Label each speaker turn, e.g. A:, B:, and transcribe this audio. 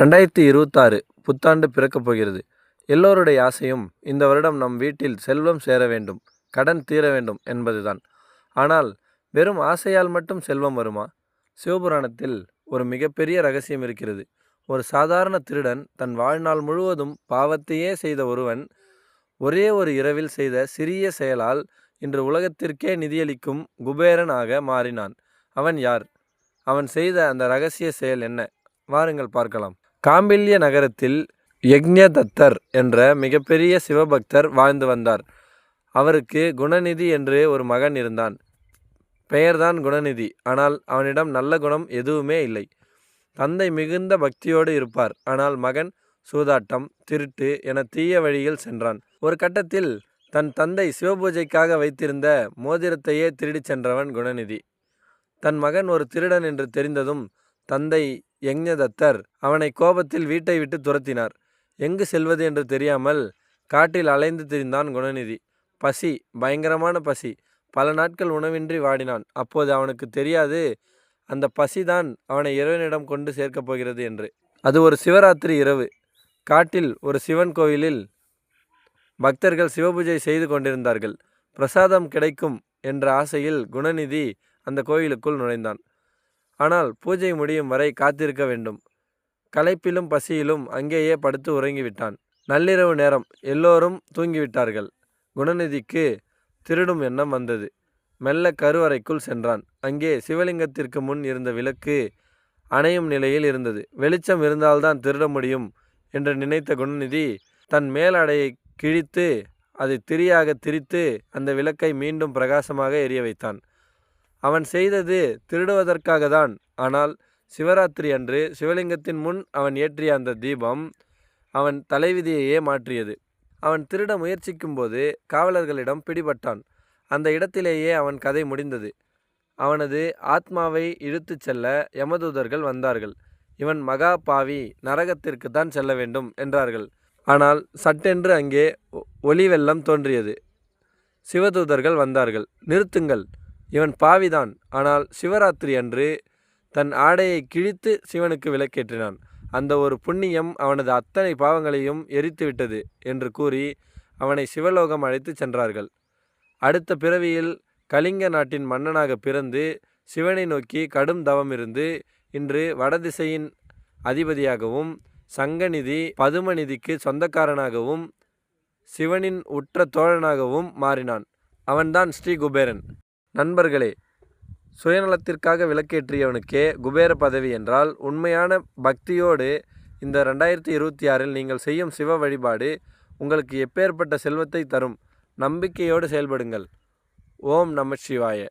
A: ரெண்டாயிரத்தி இருபத்தாறு புத்தாண்டு பிறக்கப் போகிறது. எல்லோருடைய ஆசையும் இந்த வருடம் நம் வீட்டில் செல்வம் சேர வேண்டும் கடன் தீர வேண்டும் என்பதுதான். ஆனால் வெறும் ஆசையால் மட்டும் செல்வம் வருமா? சிவபுராணத்தில் ஒரு மிகப்பெரிய ரகசியம் இருக்கிறது. ஒரு சாதாரண திருடன் தன் வாழ்நாள் முழுவதும் பாவத்தையே செய்த ஒருவன் ஒரே ஒரு இரவில் செய்த சிறிய செயலால் இன்று உலகத்திற்கே நிதியளிக்கும் குபேரன் ஆக மாறினான். அவன் யார்? அவன் செய்த அந்த ரகசிய செயல் என்ன? வாருங்கள் பார்க்கலாம். காம்பில்ய நகரத்தில் யக்ஞதத்தர் என்ற மிகப்பெரிய சிவபக்தர் வாழ்ந்து வந்தார். அவருக்கு குணநிதி என்று ஒரு மகன் இருந்தான். பெயர்தான் குணநிதி. ஆனால் அவனிடம் நல்ல குணம் எதுவுமே இல்லை. தந்தை மிகுந்த பக்தியோடு இருப்பார். ஆனால் மகன் சூதாட்டம் திருட்டு என தீய வழியில் சென்றான். ஒரு கட்டத்தில் தன் தந்தை சிவபூஜைக்காக வைத்திருந்த மோதிரத்தையே திருடிச் சென்றவன் குணநிதி. தன் மகன் ஒரு திருடன் என்று தெரிந்ததும் தந்தை யக்ஞதத்தர் அவனை கோபத்தில் வீட்டை விட்டு துரத்தினார். எங்கு செல்வது என்று தெரியாமல் காட்டில் அலைந்து திரிந்தான் குணநிதி. பசி பயங்கரமான பசி. பல நாட்கள் உணவின்றி வாடினான். அப்போது அவனுக்கு தெரியாது அந்த பசிதான் அவனை இறைவனிடம் கொண்டு சேர்க்கப் போகிறது என்று. அது ஒரு சிவராத்திரி இரவு. காட்டில் ஒரு சிவன் கோயிலில் பக்தர்கள் சிவபூஜை செய்து கொண்டிருந்தார்கள். பிரசாதம் கிடைக்கும் என்ற ஆசையில் குணநிதி அந்த கோயிலுக்குள் நுழைந்தான். ஆனால் பூஜை முடியும் வரை காத்திருக்க வேண்டும். களைப்பிலும் பசியிலும் அங்கேயே படுத்து உறங்கிவிட்டான். நள்ளிரவு நேரம். எல்லோரும் தூங்கிவிட்டார்கள். குணநிதிக்கு திருடும் எண்ணம் வந்தது. மெல்ல கருவறைக்குள் சென்றான். அங்கே சிவலிங்கத்திற்கு முன் இருந்த விளக்கு அணையும் நிலையில் இருந்தது. வெளிச்சம் இருந்தால்தான் திருட முடியும் என்று நினைத்த குணநிதி தன் மேலடையை கிழித்து அதை திரியாக திரித்து அந்த விளக்கை மீண்டும் பிரகாசமாக எரிய வைத்தான். அவன் செய்தது திருடுவதற்காக தான் ஆனால் சிவராத்திரி அன்று சிவலிங்கத்தின் முன் அவன் ஏற்றிய அந்த தீபம் அவன் தலைவிதியையே மாற்றியது. அவன் திருட முயற்சிக்கும்போது காவலர்களிடம் பிடிபட்டான். அந்த இடத்திலேயே அவன் கதை முடிந்தது. அவனது ஆத்மாவை இழுத்துச் செல்ல யமதூதர்கள் வந்தார்கள். இவன் மகா பாவி நரகத்திற்கு தான் செல்ல வேண்டும் என்றார்கள். ஆனால் சட்டென்று அங்கே ஒளி வெள்ளம் தோன்றியது. சிவதூதர்கள் வந்தார்கள். நிறுத்துங்கள். இவன் பாவிதான். ஆனால் சிவராத்திரி அன்று தன் ஆடையை கிழித்து சிவனுக்கு விளக்கேற்றினான். அந்த ஒரு புண்ணியம் அவனது அத்தனை பாவங்களையும் எரித்துவிட்டது என்று கூறி அவனை சிவலோகம் அழைத்துச் சென்றார்கள். அடுத்த பிறவியில் கலிங்க நாட்டின் மன்னனாக பிறந்து சிவனை நோக்கி கடும் தவம் இருந்து இன்று வடதிசையின் அதிபதியாகவும் சங்கநிதி பதுமநிதிக்கு சொந்தக்காரனாகவும் சிவனின் உற்ற தோழனாகவும் மாறினான். அவன்தான் ஸ்ரீ குபேரன் நண்பர்களே சுயநலத்திற்காக விளக்கேற்றியவனுக்கே குபேர பதவி என்றால் உண்மையான பக்தியோடு இந்த ரெண்டாயிரத்தி இருபத்தி ஆறில் நீங்கள் செய்யும் சிவ வழிபாடு உங்களுக்கு எப்பேற்பட்ட செல்வத்தை தரும். நம்பிக்கையோடு செயல்படுங்கள். ஓம் நம சிவாய.